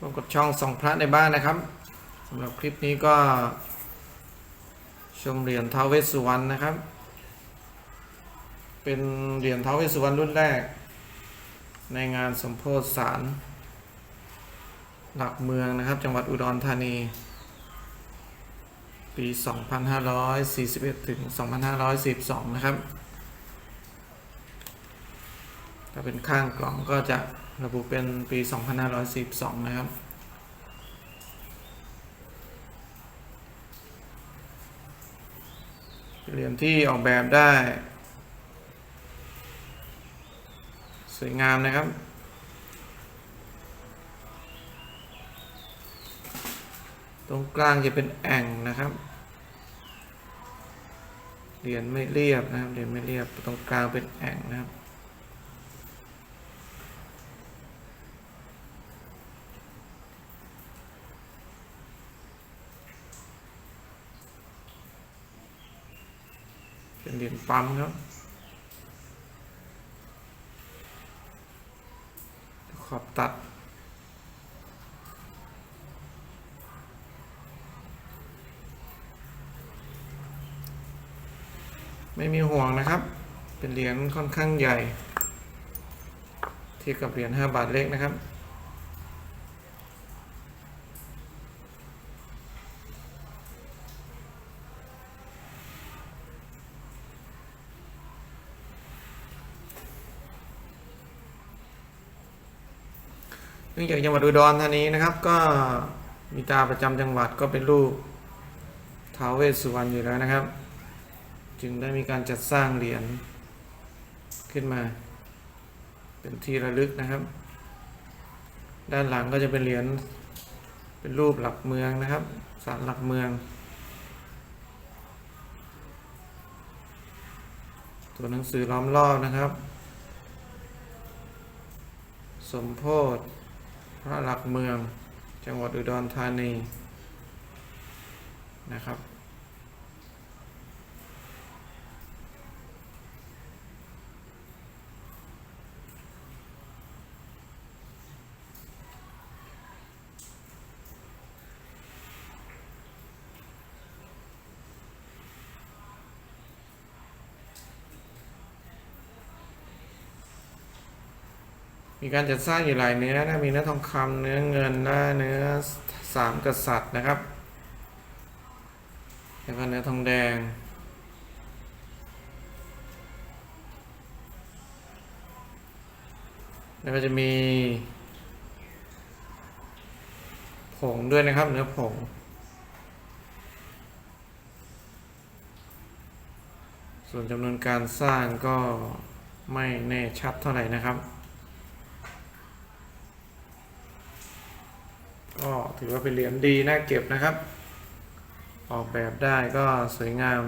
ช่องสองพระในบ้านนะครับสำหรับคลิปนี้ก็ ชมเหรียญท้าวเวสสุวรรณนะครับ เป็นเหรียญท้าวเวสสุวรรณรุ่นแรก ในงานสมโพธิสารหลักเมืองนะครับ จังหวัดอุดรธานี ปี 2541 ถึง 2542 นะครับ ถ้าเป็นข้างกล่องก็จะระบุเป็นปี 2542นะครับเหรียญที่ออกแบบได้ สวยงามนะครับ ตรงกลางจะเป็นแอ่งนะครับ เหรียญไม่เรียบนะครับเหรียญไม่เรียบตรงกลางเป็นแอ่งนะครับ เป็นเหรียญปั๊มครับขอบตัด ไม่มีห่วงนะครับ เป็นเหรียญค่อนข้างใหญ่ เทียบกับเหรียญ5บาทเล็กนะครับ เนื่องจากจังหวัดอุดรธานีนะครับ ก็มีตาประจำจังหวัดก็เป็นรูปท้าวเวสสุวรรณอยู่แล้วนะครับ จึงได้มีการจัดสร้างเหรียญขึ้นมา เป็นที่ระลึกนะครับ ด้านหลังก็จะเป็นเหรียญเป็นรูปหลักเมืองนะครับศาลหลักเมือง ตัวหนังสือล้อมรอบนะครับ สมโพธิ ระหลักเมือง จังหวัดอุดรธานีนะครับ มีการจัดสร้างอยู่หลายเนื้อนะมีเนื้อทองคำเนื้อเงินและเนื้อสามกษัตริย์นะครับแล้วก็เนื้อทองแดง แล้วก็จะมี ผงด้วยนะครับเนื้อผงส่วนจำนวนการสร้างก็ไม่แน่ชัดเท่าไหร่นะครับ ก็ถือว่าเป็นเหรียญดีน่าเก็บนะครับ ออกแบบได้ก็สวยงาม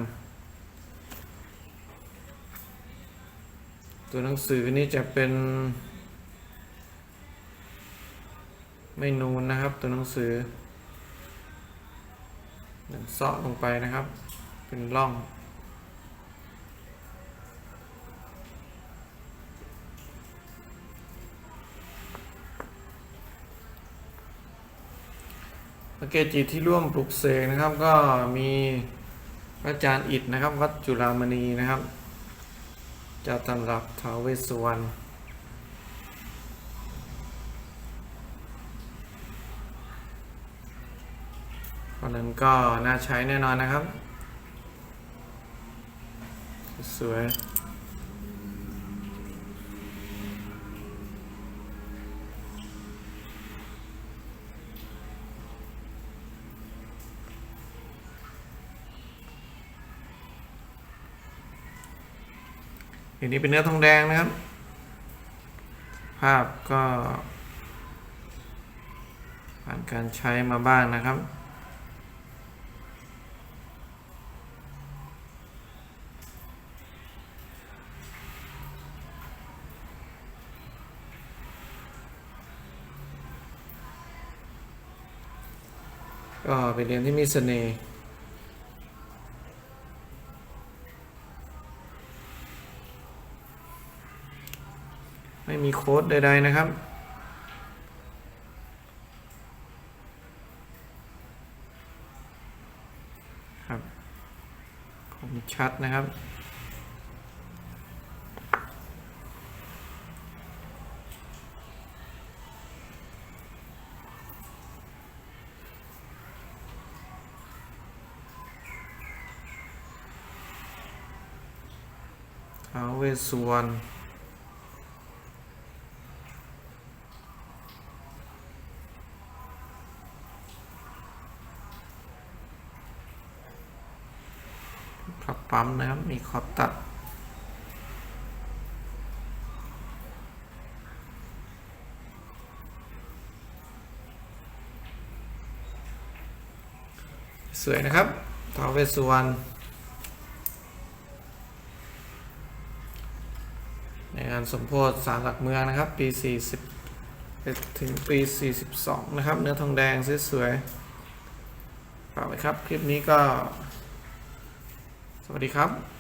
ตัวหนังสือนี่จะเป็น ไม่นูนนะครับ ตัวหนังสือเหมือนเซาะลงไปนะครับ เป็นร่อง พระเกจิที่ร่วมปลุกเสกนะครับ ก็มีพระอาจารย์อิฐนะครับ วัดจุฬามณีนะครับเจ้าตำรับทาวเวสวรรณเพราะนั้นก็น่าใช้แน่นอนนะครับ สวย อันนี้เป็นเนื้อทองแดงนะครับ ภาพก็ผ่านการใช้มาบ้างนะครับ ก็เป็นเรียญที่มีเสน่ห์ ไม่มีโค้ดใด ๆ นะครับ ครับคมชัดนะครับเอาวเวสสุวน อบปั๊มนะครับ มีขอบตัด สวยนะครับท้าวเวสสุวรรณในงานสมโพธิสารหลักเมืองนะครับ ปี 40 ถึงปี 42 นะครับ เนื้อทองแดงสวยๆฝากไว้ครับ คลิปนี้ก็ สวัสดีครับ